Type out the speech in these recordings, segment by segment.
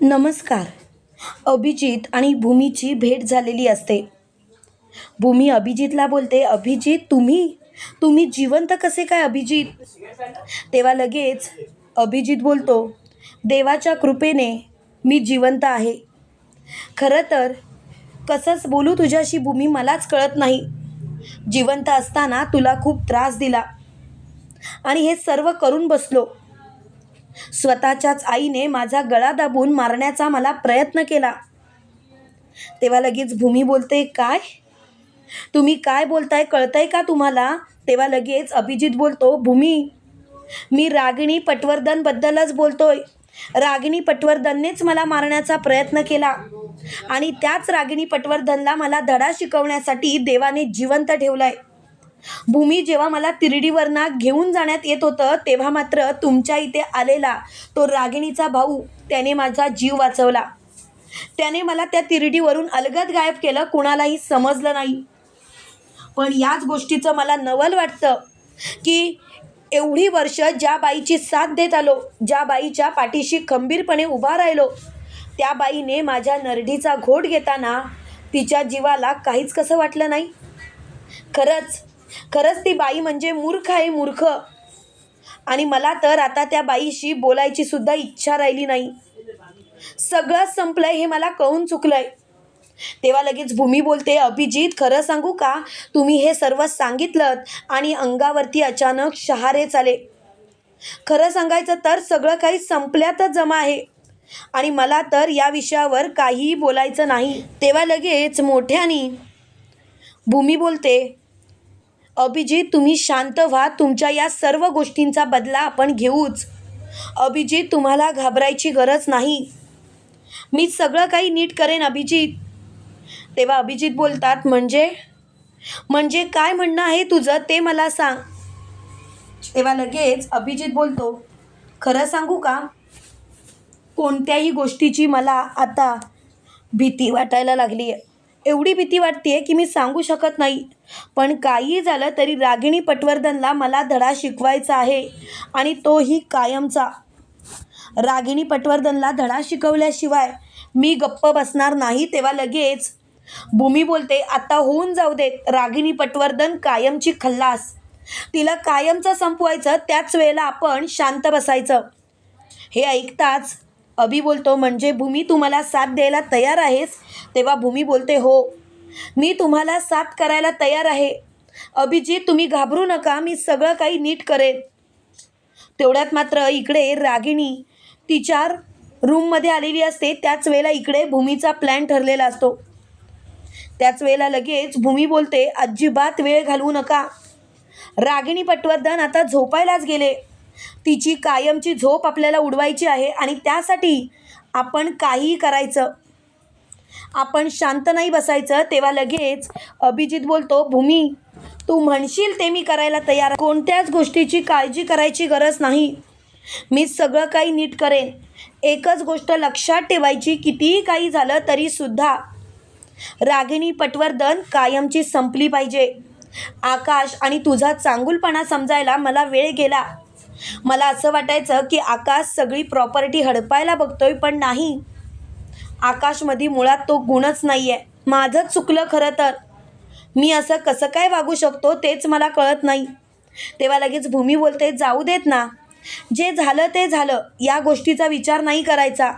नमस्कार. अभिजित आणि भूमीची भेट झालेली असते. भूमी अभिजितला बोलते अभिजित तुम्ही? तुम्ही जिवंत कसे काय अभिजित? तेव्हा लगेच अभिजित बोलतो देवाच्या कृपेने मी जिवंत आहे. खरं तर कसंच बोलू तुझ्याशी भूमी मलाच कळत नाही. जिवंत असताना तुला खूप त्रास दिला. आणि हे सर्व करून बसलो. स्वतःच्याच आईने माझा गळा दाबून मारण्याचा मला प्रयत्न केला. तेव्हा लगेच भूमी बोलते काय? तुम्ही काय बोलताय कळतंय का तुम्हाला? तेव्हा लगेच अभिजित बोलतो भूमी मी रागिणी पटवर्धनबद्दलच बोलतोय. रागिणी पटवर्धननेच मला मारण्याचा प्रयत्न केला आणि त्याच रागिणी पटवर्धनला मला धडा शिकवण्यासाठी देवाने जिवंत ठेवलाय. भूमी जेव्हा मला तिरडीवरना घेऊन जाण्यात येत होतं तेव्हा मात्र तुमच्या इथे आलेला तो रागिणीचा भाऊ त्याने माझा जीव वाचवला. त्याने मला त्या तिरडीवरून अलगद गायब केलं कुणालाही समजलं नाही. पण याच गोष्टीचं मला नवल वाटतं की एवढी वर्ष ज्या बाईची साथ देत आलो ज्या बाईच्या पाठीशी खंबीरपणे उभा राहिलो त्या बाईने माझ्या नरडीचा घोट घेताना तिच्या जीवाला काहीच कसं वाटलं नाही? खरंच खरंच ती बाई म्हणजे मूर्ख आहे मूर्ख. आणि मला तर आता त्या बाईशी बोलायची सुद्धा इच्छा राहिली नाही. सगळं संपलंय हे मला कळून चुकलंय. तेव्हा लगेच भूमी बोलते अभिजित खरं सांगू का? तुम्ही हे सर्व सांगितलं आणि अंगावरती अचानक शहारे चाले. खरं सांगायचं तर सगळं काही संपल्यातच जमा आहे. आणि मला तर या विषयावर काहीही बोलायचं नाही. तेव्हा लगेच मोठ्याने भूमी बोलते अभिजित तुम्ही शांत व्हा. तुमच्या या सर्व गोष्टींचा बदला आपण घेऊच. अभिजित तुम्हाला घाबरायची गरज नाही. मी सगळं काही नीट करेन अभिजित. तेव्हा अभिजित बोलतात म्हणजे? म्हणजे काय म्हणणं आहे तुझं? ते मला सांग. तेव्हा लगेच अभिजित बोलतो खरं सांगू का? कोणत्याही गोष्टीची मला आता भीती वाटायला लागली आहे एवढी भीती वाटते की मी सांगू शकत नाही. पण काही झालं तरी रागिणी पटवर्धनला मला धडा शिकवायचा आहे आणि तोही कायमचा. रागिणी पटवर्धनला धडा शिकवल्याशिवाय मी गप्प बसणार नाही तेव्हा लगेच भूमी बोलते आता होऊन जाऊ देत रागिणी पटवर्धन कायमची खल्लास. तिला कायमचं संपवायचं त्याच वेळेला आपण शांत बसायचं. हे ऐकताच अभि बोलतो म्हणजे भूमी तुम्हाला साथ द्यायला तयार आहेस? तेव्हा भूमी बोलते हो. मी तुम्हाला साथ करायला तयार आहे. अभिजीत तुम्ही घाबरू नका मी सगळं काही नीट करेन. तेवढ्यात मात्र इकडे रागिणी तिच्या रूममध्ये आलेली असते. त्याच वेळेला इकडे भूमीचा प्लॅन ठरलेला असतो. त्याच वेळेला लगेच भूमी बोलते अजिबात वेळ घालवू नका. रागिणी पटवर्धन आता झोपायलाच गेले. तिची कायमची झोप आपल्याला उडवायची आहे आणि त्यासाठी आपण काहीही करायचं आपण शांत नाही बसायचं तेव्हा लगेच अभिजित बोलतो भूमी तू म्हणशील ते मी करायला तयार कोणत्याच गोष्टीची काळजी करायची गरज नाही. मी सगळं काही नीट करेन. एकच गोष्ट लक्षात ठेवायची कितीही काही झालं तरीसुद्धा रागिणी पटवर्धन कायमची संपली पाहिजे. आकाश आणि तुझा चांगुलपणा समजायला मला वेळ गेला. मला असं वाटायचं की आकाश सगळी प्रॉपर्टी हडपायला बघतोय पण नाही. आकाशमध्ये मुळात तो गुणच नाही आहे माझं चुकलं खरं तर. मी असं कसं काय वागू शकतो तेच मला कळत नाही. तेव्हा लगेच भूमी बोलते जाऊ देत ना. जे झालं ते झालं या गोष्टीचा विचार नाही करायचा.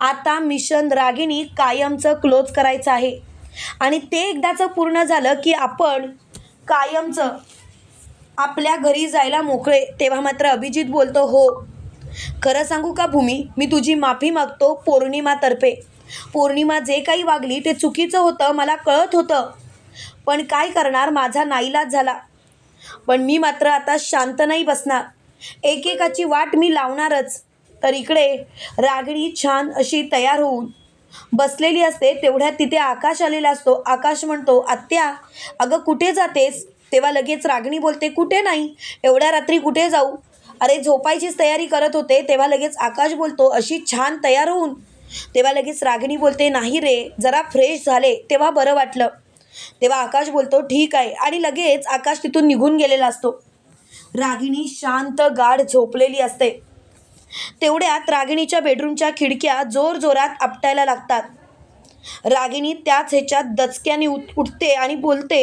आता मिशन रागिणी कायमचं क्लोज करायचं आहे. आणि ते एकदाचं पूर्ण झालं की आपण कायमचं आपल्या घरी जायला मोकळे तेव्हा मात्र अभिजित बोलतो हो. खरं सांगू का भूमी? मी तुझी माफी मागतो पौर्णिमातर्फे. पौर्णिमा जे काही वागली ते चुकीचं होतं मला कळत होतं. पण काय करणार? माझा नाईलाज झाला. पण मी मात्र आता शांत नाही बसणार. एकेकाची वाट मी लावणारच. तर इकडे रागणी छान अशी तयार होऊन बसलेली असते तेवढ्यात तिथे आकाश आलेला असतो. आकाश म्हणतो आत्या अगं कुठे जातेस? तेव्हा लगेच रागिणी बोलते कुठे नाही? एवढ्या रात्री कुठे जाऊ? अरे झोपायचीच तयारी करत होते तेव्हा लगेच आकाश बोलतो अशी छान तयार होऊन. तेव्हा लगेच रागिणी बोलते नाही रे जरा फ्रेश झाले तेव्हा बरं वाटलं. तेव्हा आकाश बोलतो ठीक आहे. आणि लगेच आकाश तिथून निघून गेलेला असतो. रागिणी शांत गाढ झोपलेली असते. तेवढ्यात रागिणीच्या बेडरूमच्या खिडक्या जोरजोरात आपटायला लागतात. रागिणी त्याच ह्याच्यात दचक्याने उठ उठते आणि बोलते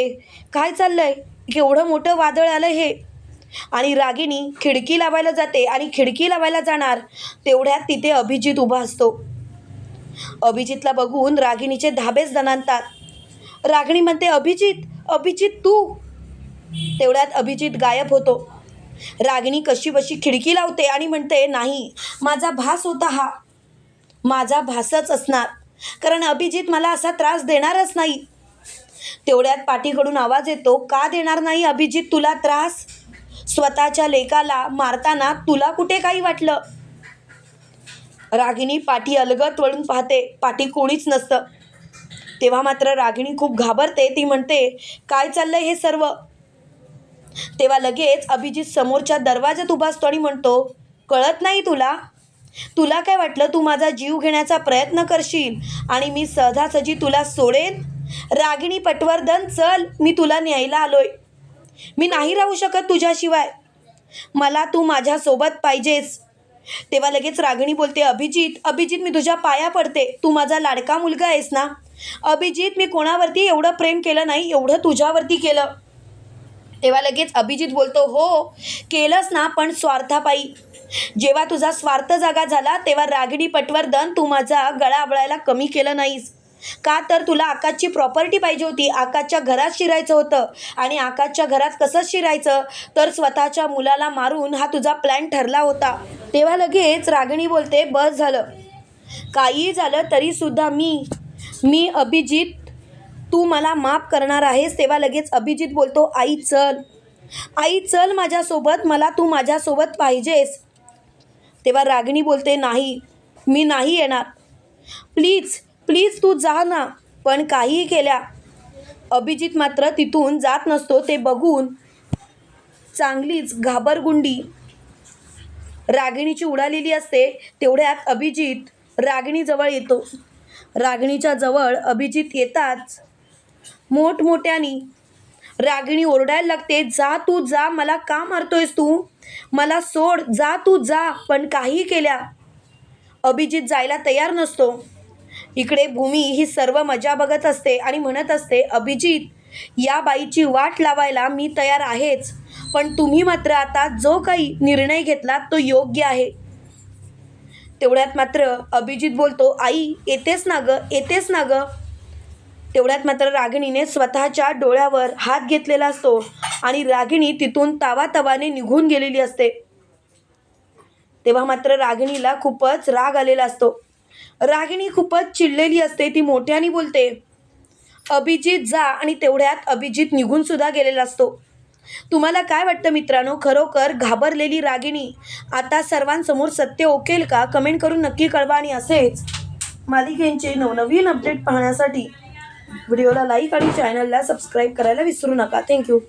काय चाललंय? केवढं मोठं वादळ आलं हे. आणि रागिणी खिडकी लावायला जाते आणि खिडकी लावायला जाणार तेवढ्यात तिथे अभिजित उभा असतो. अभिजितला बघून रागिणीचे धाबेच दणानतात रागिणी म्हणते अभिजित अभिजित तू? तेवढ्यात अभिजित गायब होतो. रागिणी कशी बशी खिडकी लावते आणि म्हणते नाही माझा भास होता हा. माझा भासच असणार. कारण अभिजित मला असा त्रास देणारच नाही. तेवढ्यात पाठीकडून आवाज येतो का देणार नाही अभिजित तुला त्रास? स्वतःच्या लेकाला मारताना तुला कुठे काही वाटलं? रागिणी पाठी अलगत वळून पाहते पाठी कोणीच नसतं. तेव्हा मात्र रागिणी खूप घाबरते ती म्हणते काय चाललंय हे सर्व? तेव्हा लगेच अभिजित समोरच्या दरवाजात उभा असतो आणि म्हणतो कळत नाही तुला? तुला काय वाटलं तू माझा जीव घेण्याचा प्रयत्न करशील आणि मी सहजासहजी तुला सोडेन? रागिणी पटवर्धन चल मी तुला न्यायला आलोय. मी नाही राहू शकत तुझ्याशिवाय. मला तू माझ्यासोबत पाहिजेस. तेव्हा लगेच रागिणी बोलते अभिजित अभिजित मी तुझ्या पाया पडते. तू माझा लाडका मुलगा आहेस ना? अभिजित मी कोणावरती एवढं प्रेम केलं नाही एवढं तुझ्यावरती केलं. तेव्हा लगेच अभिजित बोलतो हो केलंच ना पण स्वार्थापायी. जेव्हा तुझा स्वार्थ जागा झाला तेव्हा रागिणी पटवर्धन तू माझा गळा आवळायला कमी केलं नाहीस. का तर तुला आकाशची प्रॉपर्टी पाहिजे होती. आकाशच्या घरात शिरायचं होतं. आणि आकाशच्या घरात कसं शिरायचं? तर स्वतःच्या मुलाला मारून हा तुझा प्लॅन ठरला होता. तेव्हा लगेच रागिणी बोलते बस झालं. काही झालं तरीसुद्धा मी मी अभिजित तू मला माफ करणार आहेस. तेव्हा लगेच अभिजित बोलतो आई चल. आई चल माझ्यासोबत. मला तू माझ्यासोबत पाहिजेस. तेव्हा रागिणी बोलते नाही. मी नाही येणार. प्लीज प्लीज तू जा ना पण काहीही केल्या. अभिजित मात्र तिथून जात नसतो ते बघून चांगलीच घाबरगुंडी. रागिणीची उडालेली असते तेवढ्यात अभिजित रागिणीजवळ येतो. रागिणीच्या जवळ अभिजित येताच मोठमोठ्यानी रागिणी ओरडायला लागते जा तू जा मला का मारतोयस तू? मला सोड जा तू जा पण काही केल्या. अभिजित जायला तयार नसतो. इकडे भूमी ही सर्व मजा बघत असते आणि म्हणत असते अभिजित या बाईची वाट लावायला मी तयार आहेच पण तुम्ही मात्र आता जो काही निर्णय घेतला तो योग्य आहे. तेवढ्यात मात्र अभिजित बोलतो आई येतेच ना गं येतेच ना गं. तेवढ्यात मात्र रागिणीने स्वतःच्या डोळ्यावर हात घेतलेला असतो आणि रागिणी तिथून तावातावाने निघून गेलेली असते. तेव्हा मात्र रागिणीला खूपच राग आलेला असतो. रागिणी खूपच चिडलेली असते ती मोठ्याने बोलते अभिजित जा आणि तेवढ्यात अभिजित निघून सुद्धा गेलेला असतो. तुम्हाला काय वाटतं मित्रांनो? खरोखर घाबरलेली रागिणी आता सर्वांसमोर सत्य ओकेल का? कमेंट करून नक्की कळवा आणि असेच मालिकेंचे नवनवीन अपडेट पाहण्यासाठी व्हिडिओला लाईक आणि चॅनलला सबस्क्राईब करायला विसरू नका. थँक्यू.